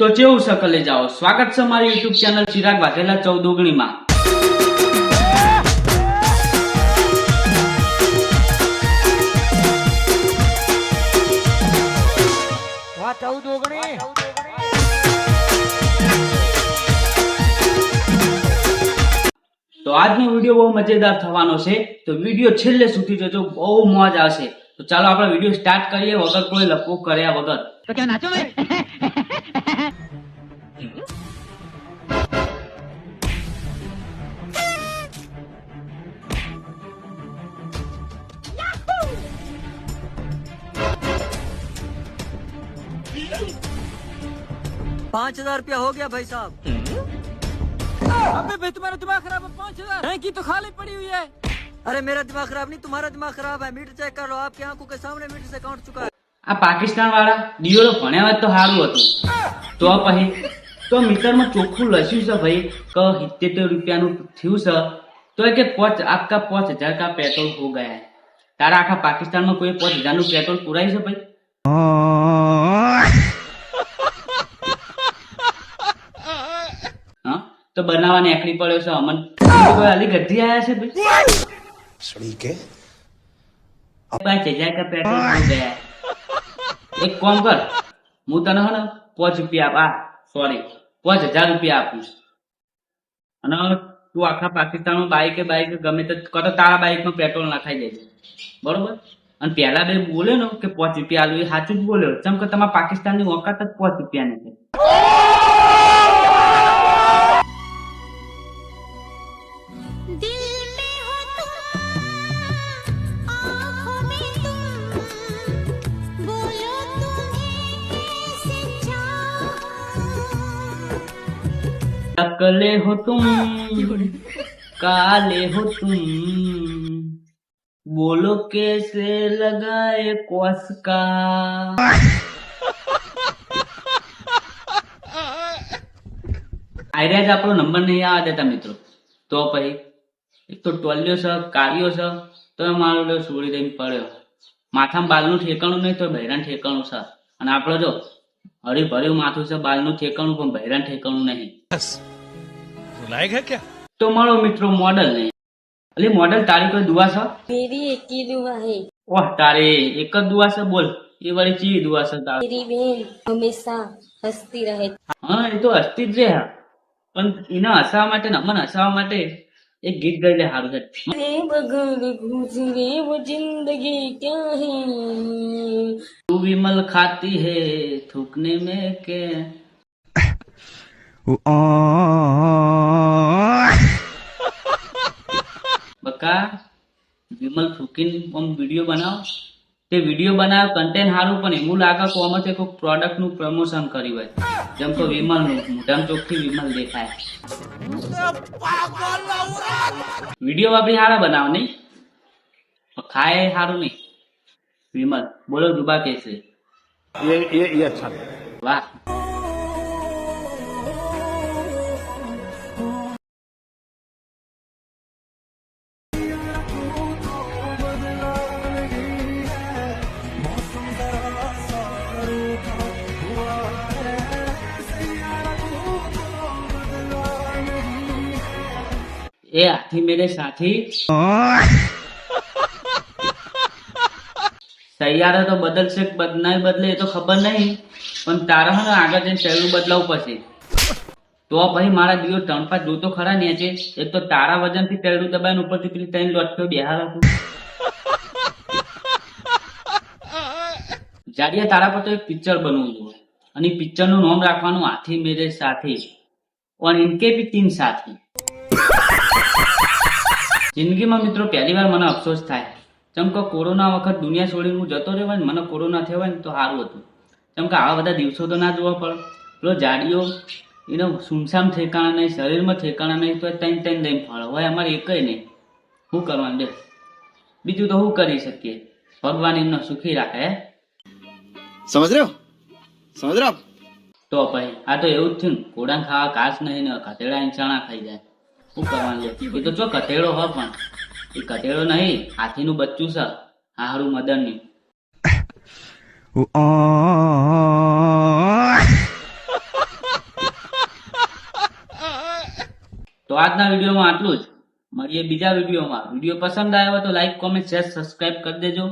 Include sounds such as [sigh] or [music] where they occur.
તો જેવું સકલે જાઓ. સ્વાગત છે મારી યુટ્યુબ ચેનલ ચિરાગ વાઘેલા ચૌદ ઓગણીમાં તો આજનો વીડિયો બહુ મજેદાર થવાનો છે. તો વીડિયો છેલ્લે સુધી જોજો બહુ મોજ આવશે. તો ચાલો આપણે વીડિયો સ્ટાર્ટ કરીએ વગર કોઈ લપો કર્યા વગર. તો નાચો पाँच हजार रुपया हो गया भाई साहब अबे भाई तुम्हारा दिमाग खराब है पाँच हजार बैंक की तो खाली पड़ी हुई है अरे मेरा दिमाग खराब नहीं तुम्हारा दिमाग खराब है मीटर चेक कर लो आपकी आंखों के सामने मीटर से काउंट चुका है આ પાકિસ્તાન વાળા દિયોલો ભણ્યા હોત તો સારું હતું તો પછી તો મીટરમાં ચોખ્ખું લખ્યું છે ભાઈ કે સિત્તેર રૂપિયાનું થયું છે તો એ કે પોચ આખા પાંચ હજાર કા પેટ્રોલ હો ગયા તારા આખા પાકિસ્તાનમાં કોઈ પાંચ હજારનું પેટ્રોલ પુરાય છે ભાઈ તો બનાવવા નીકળી પડ્યો છે અમન. હાલી ગઢી આયા છે સડી કે? પાંચ હજાર કા એક કોમ કર હું તને હે ને પાંચ રૂપિયા આ સોરી પાંચ હજાર રૂપિયા આપું અને તું આખા પાકિસ્તાન બાઈકે બાઇક ગમે તો કરો તારા બાઈકમાં પેટ્રોલ નાખાઈ દેજે બરોબર? અને પહેલા બે બોલે ને કે પાંચ રૂપિયા આલુ એ સાચું જ બોલ્યો. ચમ કે તમારા પાકિસ્તાનની ઓકાત જ પાંચ રૂપિયાની છે. चाहूं टकले हो तुम [laughs] काले हो तुम बोलो कैसे लगाए कोस का આર્યા જ આપણો નંબર નહીં આવવા દેતા મિત્રો તો પછી એક તો ટોલ્યો છે કાળિયો છે તો મારો લો સુડી દઈને પડ્યો માથામાં બાલનું ઠેકાણું નહીં તો બહેરાન ઠેકાણું છે અને આપણો જો હરી ભર્યું માથું છે બાલનું ઠેકાણું પણ બહેરાન ઠેકાણું નહીં लायक है क्या તો મારો મિત્રો મોડલ નહીં અલી મોડલ તારી કોઈ દુઆ છે मेरी एक ही दुआ है ઓહ તારી એક જ દુઆ છે બોલ એ વળી ચી દુઆ છે તારી मेरी बहन हमेशा हंसती रहे હા એ તો હસતી જ રહે પણ એને હસાવવા માટે ને અમને હસાવવા માટે એક ગીત ગાઈ લે સારું છે रे बगल गुजरे वो जिंदगी क्या है તું વિમલ ખાતી હે થૂકને में के બકા વિમલ ફૂકીન આમ વીડિયો બનાવ. તે વીડિયો બનાવ કન્ટેન્ટ હારું પણ એવું લાગે કે આમાં તે કોઈ પ્રોડક્ટનું પ્રમોશન કર્યું હોય. જેમ તો વિમલ મોટામ ચોકથી વિમલ દેખાય. વીડિયો બાપરી સારા બનાવ નહીં. ખાય સારું નહીં. વિમલ બોલો દુબા કેસે? એ વાહ. એ હાથી મેરે સાથી. સૈયારો તો બદલશે બદનાય બદલે એ તો ખબર નહીં, પણ તારા હવે આગળ જઈને શૈલું બદલાવું પછી તો ભાઈ મારા દીવો ત્રણ પાંચ જોતો ખરા નેચે એક તો તારા વજનથી પહેલું દબાઈને ઉપરથી પેલી ત્રણ લોટકો બેહાર હતું. જાડિયા, તારા પર તો એક પિક્ચર બનવું જોઈએ. અને પિક્ચરનું નામ રાખવાનું હાથી, મેરે, સાથી. પણ ઓન ઇનકે બી તીન સાથી. જિંદગીમાં મિત્રો પહેલી વાર મને અફસોસ થાય. જેમ કે કોરોના વખત દુનિયા છોડીને હું જતો રહ્યો ને મને કોરોના થયો હોય ને તો સારું હતું. જેમ કે આવા બધા દિવસો તો ના જોવા પડે. પેલો જાડીઓ એનો સુમસામ ઠેકાણા નહીં શરીરમાં ઠેકાણા નહીં તો ત્રણ ત્રણ દઈ ફળ. હોય અમારે એકય નહીં. શું કરવાનું? બે બીજું તો શું કરી શકીએ? ભગવાન એમને સુખી રાખે સમજ રહ્યો? સમજ રહ્યો? તો ભાઈ આ તો એવું જ થયું કોડા ખાવા કાચ નહીં ને ખાતેડા ચણા ખાઈ જાય. શું કરવાનું એ તો જો કટેડો હો પણ. એ કટેડો નહીં, હાથીનું બચ્ચું છે હારું મદનની. તો આજના વિડીયોમાં આટલું જ. મળીએ બીજા વિડીયોમાં. વીડિયો પસંદ આવ્યો તો લાઈક કોમેન્ટ શેર સબસ્ક્રાઈબ કરી દેજો.